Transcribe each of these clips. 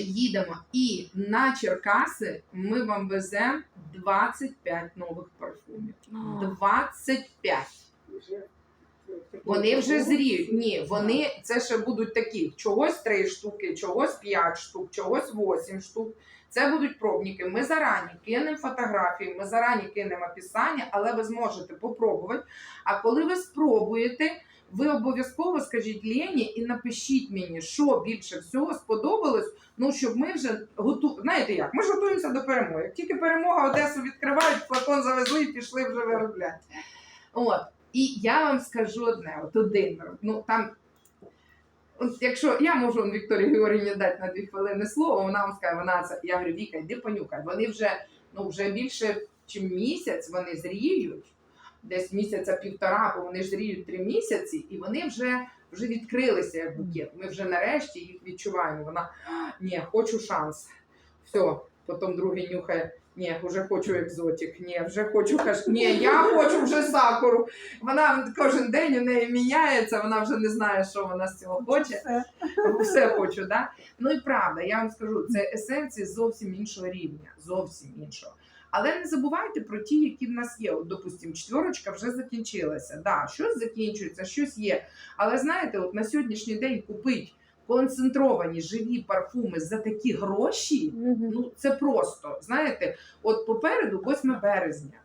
їдемо. І на Черкаси ми вам веземо 25 нових парфумів. 25. Вони вже зріють. Ні, вони це ще будуть такі: чогось 3 штуки, чогось 5 штук, чогось 8 штук. Це будуть пробники. Ми зарані кинемо фотографії, ми зарані кинемо описання, але ви зможете попробувати. А коли ви спробуєте, ви обов'язково скажіть Лені і напишіть мені, що більше всього сподобалось. Ну щоб ми вже готу... Знаєте як? Ми ж готуємося до перемоги. Як тільки перемога Одесу відкривають, флакон завезли і пішли вже виробляти. От. І я вам скажу одне: от один. Ну там, от якщо я можу Вікторії Георгіївні дати на дві хвилини слово, вона вам скаже, вона це. Я говорю, Віка, йди понюхай. Вони вже ну вже більше ніж місяць вони зріють, десь місяця півтора, бо вони ж зріють три місяці, і вони вже. Вже відкрилися як букет. Ми вже нарешті їх відчуваємо. Вона ні, хочу шанс. Все, потім другий нюхає. Ні, вже хочу екзотик. Ні, вже хочу каш. Ні, я хочу вже сакуру. Вона кожен день у неї міняється, вона вже не знає, що вона з цього хоче. Все хочу, да? Ну і правда, я вам скажу, це есенції зовсім іншого рівня, зовсім іншого. Але не забувайте про ті, які в нас є. От, допустимо, четверочка вже закінчилася. Да, щось закінчується, щось є. Але знаєте, от на сьогоднішній день купить концентровані живі парфуми за такі гроші. Ну, це просто. Знаєте, от попереду 8 березня.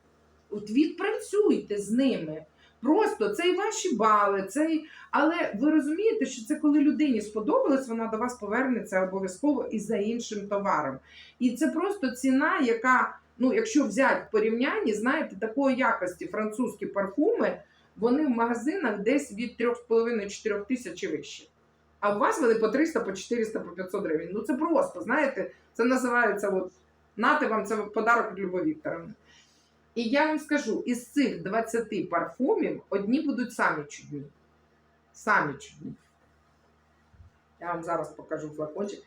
От відпрацюйте з ними. Просто це і ваші бали, це і... але ви розумієте, що це коли людині сподобалось, вона до вас повернеться обов'язково і за іншим товаром. І це просто ціна, яка, ну, якщо взяти в порівнянні, знаєте, такої якості французькі парфуми, вони в магазинах десь від 3,5-4 тисяч і вище. А у вас вони по 300, по 400, по 500 гривень. Ну це просто, знаєте, це називається от нати вам це подарок від Любові Вікторовни. І я вам скажу, із цих 20 парфумів одні будуть самі чудні. Самі чудні. Я вам зараз покажу флакончик.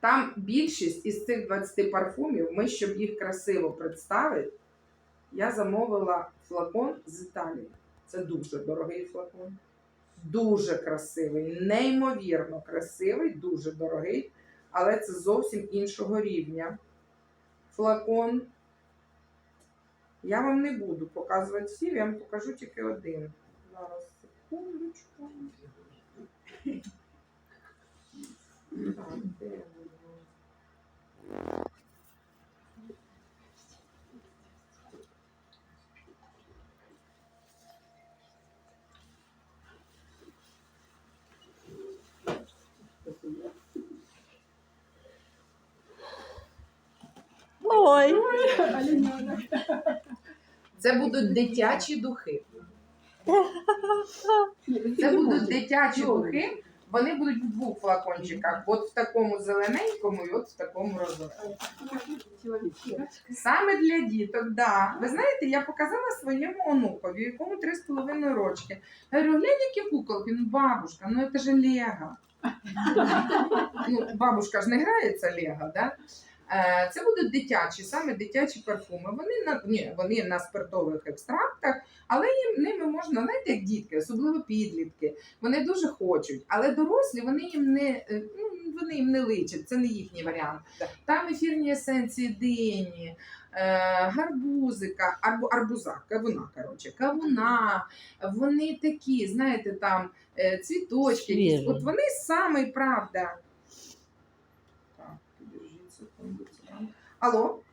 Там більшість із цих 20 парфумів, ми, щоб їх красиво представити, я замовила флакон з Італії. Це дуже дорогий флакон. Дуже красивий, неймовірно красивий, дуже дорогий, але це зовсім іншого рівня. Флакон. Я вам не буду показувати всі, я вам покажу тільки один. Зараз, секундочку. Ой, Це будуть дитячі духи. Це будуть дитячі духи. Вони будуть в двох флакончиках. От в такому зелененькому і от в такому розовому. Саме для діток, да. Ви знаєте, я показала своєму онукові, якому 3,5 рочки. Я говорю, глянь, які куколки, ну бабушка, ну це ж Лего. Ну, бабушка ж не грається Лего, да? Е, Це будуть дитячі, саме дитячі парфуми. Вони на ні, вони на спиртових екстрактах, але їм ними можна, знаєте, як дітки, особливо підлітки. Вони дуже хочуть, але дорослі вони їм не е, ну, вони їм не личать, це не їхній варіант. Там ефірні есенції дині, е, гарбузика, арбу, арбуза, кавуна, коротше, кавуна. Вони такі, знаєте, там цвіточки. От вони саме правда. Так, підождіть секунду. це нам. Алло?